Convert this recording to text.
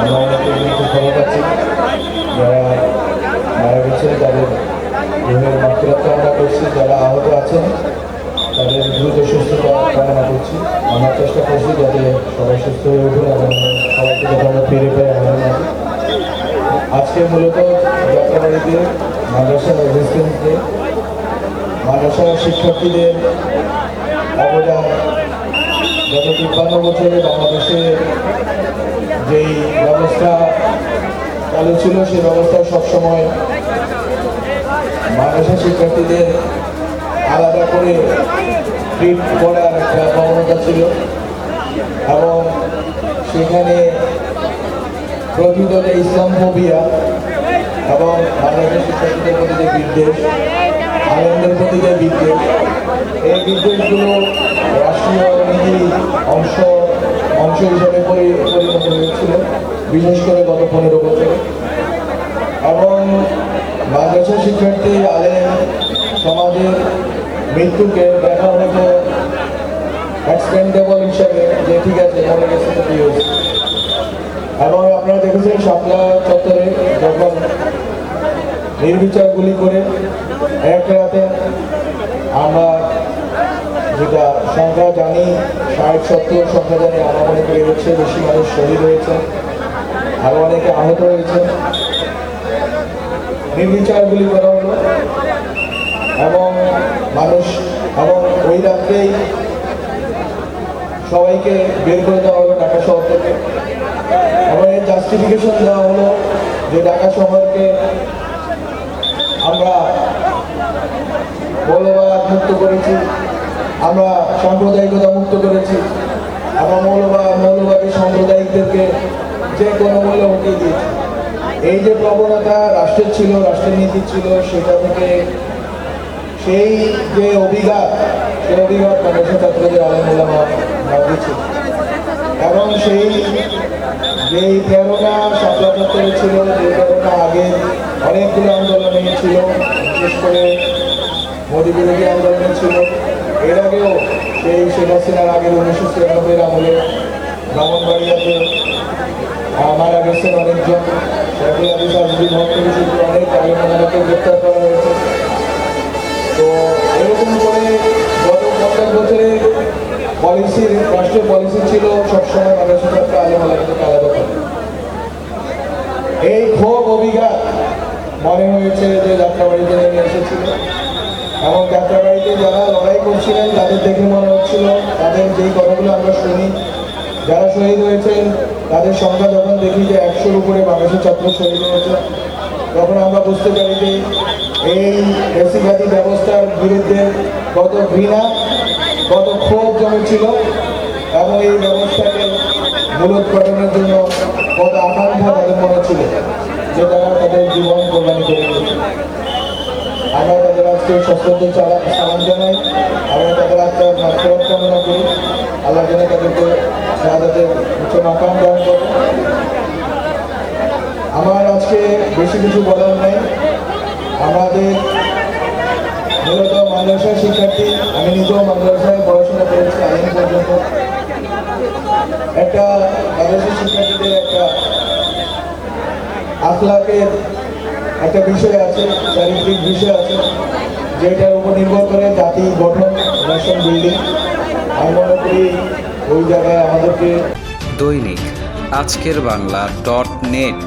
আমরা অনেকে কিন্তু খবর পাচ্ছি যারা মারা গেছে তাদের রুহের মাত্রাত কামনা করছি। যারা আহত আছেন, তাদের দ্রুত সুস্থতা কামনা করছি। আমরা চেষ্টা করছি যাতে সবাই সুস্থ হয়ে উঠুন এবং সবাইকে যাতে আমরা ফিরে পাই আমাদের আজকে মূলত যাত্রাবাড়িতে, মাদ্রাসা রেজিস্ট্যান্স মাদ্রাসা শিক্ষার্থীদের অবদান। গত তিপ্পান্ন বছরে বাংলাদেশে যেই ব্যবস্থা চালু ছিল, সেই ব্যবস্থা সবসময় মাদ্রাসা শিক্ষার্থীদের আলাদা করে ট্রিট করার একটা প্রবণতা ছিল। এবং সেখানে প্রকৃত ইসলাম ফোবিয়া এবং বাংলাদেশের শিক্ষার্থীদের প্রতি যে বিদ্বেষ, আনন্দের প্রতি যে বিদ্বেষ, এই বিদ্বেষগুলো রাষ্ট্রীয় নীতির অংশ অংশ হিসাবে পরি- পরিণত হয়েছিল, বিশেষ করে গত পনেরো বছরে। এবং মাদ্রাসা শিক্ষার্থী আলেম সমাজের মৃত্যুকে দেখা হতো এক্সপেন্ডেবল হিসাবে যে ঠিক আছে এবং আপনারা দেখেছেন শাপলা চত্বরে যখন নির্বিচার গুলি করে এক রাতে আমরা যেটা সংখ্যা জানি ষাট, সত্তর সংখ্যা জানি আমার মনে করে হচ্ছে বেশি মানুষ শহীদ হয়েছে, আরও অনেকে আহত হয়েছে। নির্বিচার গুলি করা হলো এবং মানুষ এবং ওই রাত্রেই সবাইকে বের করে দেওয়া হলো ঢাকা শহর থেকে। এবং এর জাস্টিফিকেশন দেওয়া হলো যে ঢাকা শহরকে আমরা মৌলবাদ মুক্ত করেছি। আমরা সাম্প্রদায়িকতা মুক্ত করেছি আমরা মৌলবাদ মৌলবাদী সাম্প্রদায়িকদেরকে যে কোনো মূল্য উঠিয়ে দিয়েছি। এই যে প্রবণতা রাষ্ট্রের ছিল, রাষ্ট্রের নীতি ছিল, সেটা থেকে সেই যে অভিঘাত, সেই অভিঘাত মানুষের ছাত্রদের আলমুল্লামা দিয়েছিল এবং সেই যেই প্রেরণা চত্বরে ছিল যে প্রেরণা আগে অনেকগুলো আন্দোলনে ছিল, বিশেষ করে মোদী বিরোধী আন্দোলনে ছিল। এর আগেও সেই শেখ হাসিনার আগের উনিশশো ছিয়ানব্বইয়ের আমলে ব্রাহ্মণবাড়িয়াতে মারা গেছেন অনেকজন। শেখুল আদিস আজবি ভক্ত বিশুদ্ধ অনেক আলেমাকে গ্রেপ্তার করা হয়েছে। তো এরকম করে গত পঞ্চাশ বছরে পলিসির রাষ্ট্রীয় পলিসি ছিল, সবসময় মানুষের সাথে আলেম আলাদাকে আলাদা করা এই ক্ষোভ, অভিঘাত মনে হয়েছে যে যাত্রাবাড়িতে নেমে এসেছিল। এবং যাত্রাবাড়িতে যারা লড়াই করছিলেন, তাদের দেখে মনে হচ্ছিল, তাদের যেই কথাগুলো আমরা শুনি, যারা শহীদ হয়েছেন, তাদের সংখ্যা যখন দেখি যে একশোর উপরে বাংলাদেশের ছাত্র শহীদ হয়েছে, তখন আমরা বুঝতে পারি যে এই বেশিবাদী ব্যবস্থার বিরুদ্ধে কত ঘৃণা, কত ক্ষোভ জমেছিল এবং এই ব্যবস্থাকে মূলোৎপাটনের জন্য কত আকাঙ্ক্ষা তাদের মনে ছিল, যে তারা তাদের জীবন কোরবানি করে দিয়েছে আমরা তাদের আজকে সশ্রদ্ধ চালা সালাম জানাই আমরা তাদের আত্মার মাত্রার কামনা করি। আল্লাহ যেন তাদেরকে শাহাদাতের উচ্চ মাকাম দান করে আমার আজকে বেশি কিছু বলার নেই। আমাদের মূলত মাদ্রাসার শিক্ষার্থী, আমি নিজেও মাদ্রাসায় পড়াশোনা করেছি আইন পর্যন্ত। একটা মাদ্রাসার শিক্ষার্থীদের একটা আখলাকের একটা বিষয় আছে, চারিত্রিক বিষয় আছে। যেটার উপর নির্ভর করে জাতি গঠন ন্যাশন বিল্ডিং আমি মনে করি ওই জায়গায় আমাদেরকে দৈনিক আজকের বাংলা ডট নেট